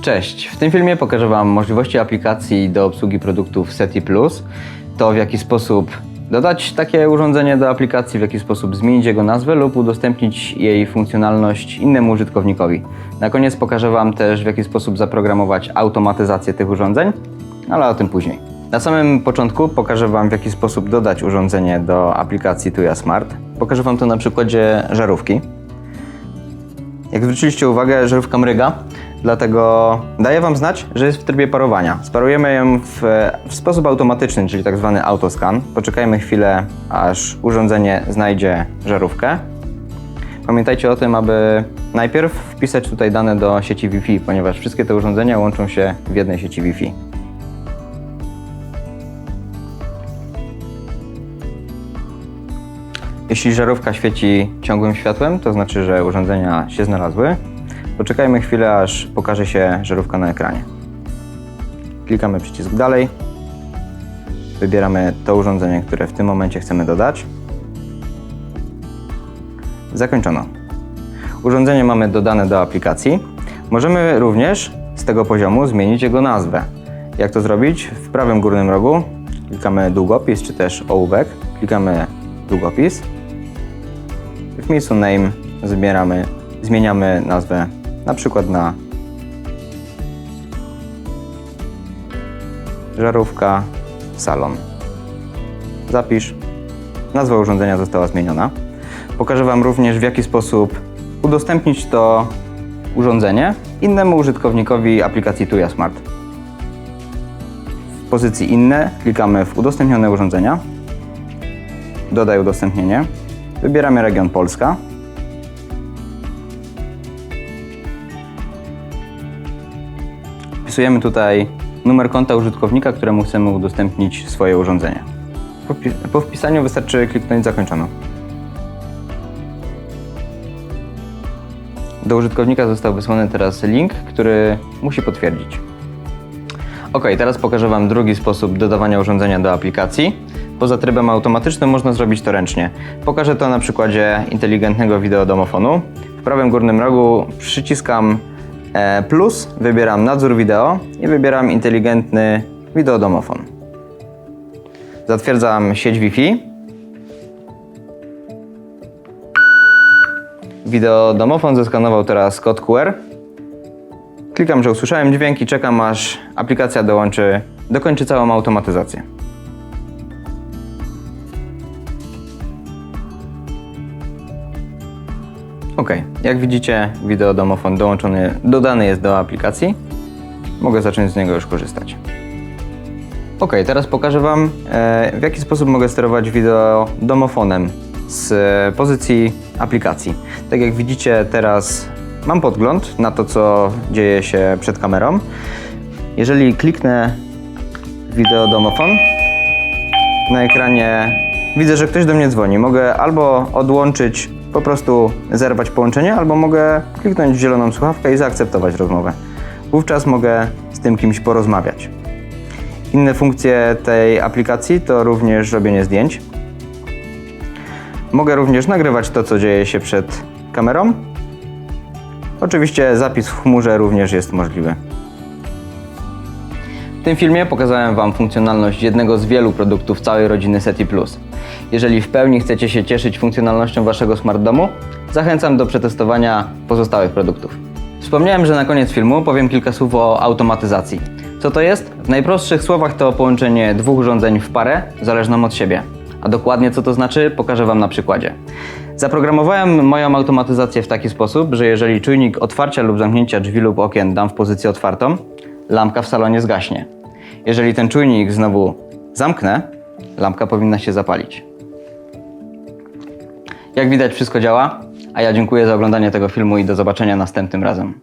Cześć, w tym filmie pokażę Wam możliwości aplikacji do obsługi produktów SETI Plus. To w jaki sposób dodać takie urządzenie do aplikacji, w jaki sposób zmienić jego nazwę lub udostępnić jej funkcjonalność innemu użytkownikowi. Na koniec pokażę Wam też w jaki sposób zaprogramować automatyzację tych urządzeń, ale o tym później. Na samym początku pokażę Wam w jaki sposób dodać urządzenie do aplikacji Tuya Smart. Pokażę Wam to na przykładzie żarówki. Jak zwróciliście uwagę, żarówka mryga, dlatego daję Wam znać, że jest w trybie parowania. Sparujemy ją w, w sposób automatyczny, czyli tak zwany autoscan. Poczekajmy chwilę, aż urządzenie znajdzie żarówkę. Pamiętajcie o tym, aby najpierw wpisać tutaj dane do sieci Wi-Fi, ponieważ wszystkie te urządzenia łączą się w jednej sieci Wi-Fi. Jeśli żarówka świeci ciągłym światłem, to znaczy, że urządzenia się znalazły. Poczekajmy chwilę, aż pokaże się żarówka na ekranie. Klikamy przycisk dalej. Wybieramy to urządzenie, które w tym momencie chcemy dodać. Zakończono. Urządzenie mamy dodane do aplikacji. Możemy również z tego poziomu zmienić jego nazwę. Jak to zrobić? W prawym górnym rogu klikamy długopis czy też ołówek. Klikamy długopis. W miejscu name zmieniamy nazwę na przykład na żarówka salon. Zapisz. Nazwa urządzenia została zmieniona. Pokażę Wam również w jaki sposób udostępnić to urządzenie innemu użytkownikowi aplikacji Tuya Smart. W pozycji inne klikamy w udostępnione urządzenia. Dodaj udostępnienie. Wybieramy region Polska. Wpisujemy tutaj numer konta użytkownika, któremu chcemy udostępnić swoje urządzenie. Po, wpi- po wpisaniu wystarczy kliknąć zakończono. Do użytkownika został wysłany teraz link, który musi potwierdzić. Ok, teraz pokażę Wam drugi sposób dodawania urządzenia do aplikacji. Poza trybem automatycznym można zrobić to ręcznie. Pokażę to na przykładzie inteligentnego wideodomofonu. W prawym górnym rogu przyciskam plus, wybieram nadzór wideo i wybieram inteligentny wideodomofon. Zatwierdzam sieć Wi-Fi. Wideodomofon zeskanował teraz kod QR. Klikam, że usłyszałem dźwięk i czekam aż aplikacja dołączy, dokończy całą automatyzację. Ok, jak widzicie, wideodomofon dołączony, dodany jest do aplikacji. Mogę zacząć z niego już korzystać. Ok, teraz pokażę Wam, e, w jaki sposób mogę sterować wideo domofonem z e, pozycji aplikacji. Tak jak widzicie, teraz mam podgląd na to, co dzieje się przed kamerą. Jeżeli kliknę wideo domofon, na ekranie widzę, że ktoś do mnie dzwoni. Mogę albo odłączyć, po prostu zerwać połączenie, albo mogę kliknąć w zieloną słuchawkę i zaakceptować rozmowę. Wówczas mogę z tym kimś porozmawiać. Inne funkcje tej aplikacji to również robienie zdjęć. Mogę również nagrywać to, co dzieje się przed kamerą. Oczywiście zapis w chmurze również jest możliwy. W tym filmie pokazałem Wam funkcjonalność jednego z wielu produktów całej rodziny SETI Plus. Jeżeli w pełni chcecie się cieszyć funkcjonalnością Waszego smart domu, zachęcam do przetestowania pozostałych produktów. Wspomniałem, że na koniec filmu powiem kilka słów o automatyzacji. Co to jest? W najprostszych słowach to połączenie dwóch urządzeń w parę, zależną od siebie. A dokładnie co to znaczy, pokażę Wam na przykładzie. Zaprogramowałem moją automatyzację w taki sposób, że jeżeli czujnik otwarcia lub zamknięcia drzwi lub okien dam w pozycję otwartą, lampka w salonie zgaśnie. Jeżeli ten czujnik znowu zamknę, lampka powinna się zapalić. Jak widać wszystko działa, a ja dziękuję za oglądanie tego filmu i do zobaczenia następnym razem.